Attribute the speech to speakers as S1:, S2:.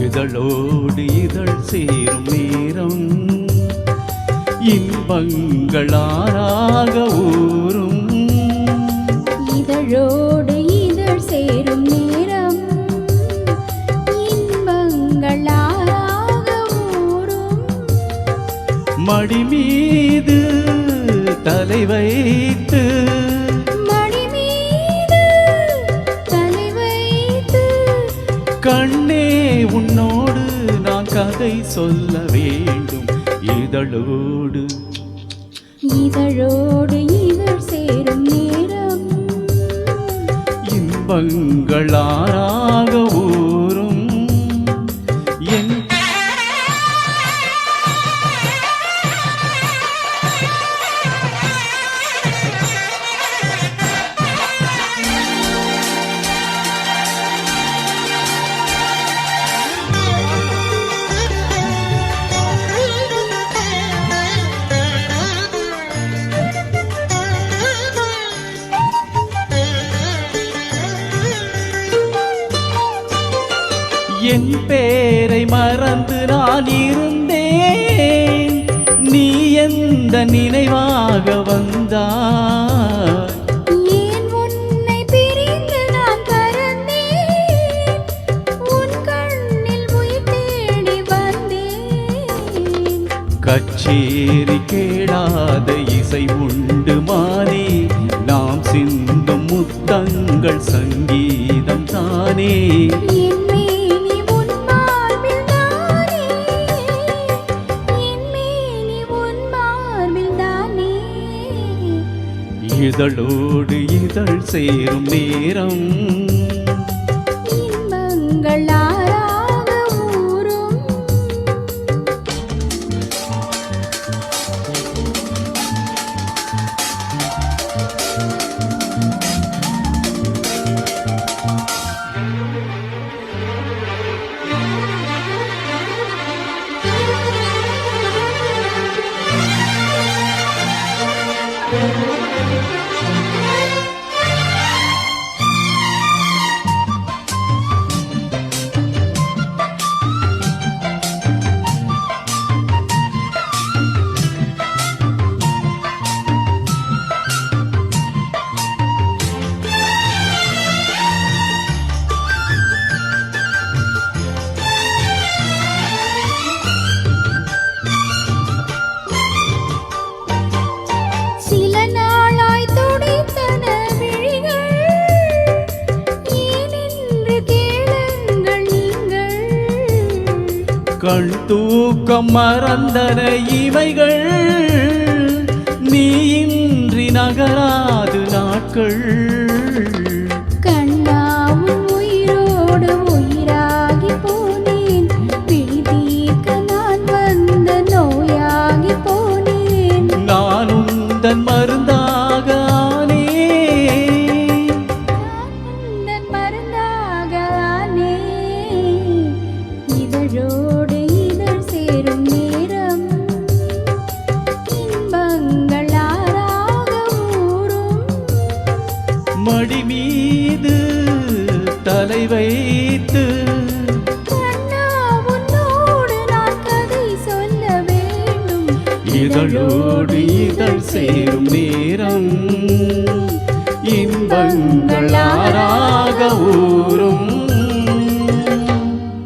S1: இதழோடு இதழ் சேரும் நேரம். இன்பங்களாராக ஊறும்.
S2: இதழோடு இதழ் சேரும் நேரம். இன்பங்களாக ஊறும்.
S1: மடி மீது தலை வைத்து கதை சொல்ல வேண்டும். இதழோடு.
S2: இதழோடு இதழ் சேரும் நேரம்.
S1: இன்பங்களாராக என் பேரை மறந்து நான் இருந்தேன். நீ எந்த நினைவாக வந்தாய்? கச்சேரி கேளாத இசை உண்டு மாறி நாம் சிந்தும் முத்தங்கள் சங்கீதம் தானே. இதழோடு இதழ் சேரும் நேரம்.
S2: thank
S1: you தூக்கம் மறந்தன இவைகள். நீ இன்றி நகராது நாட்கள். மடி மீது தலை வைத்து இதழோடு இதழ் சேரும் நேரம்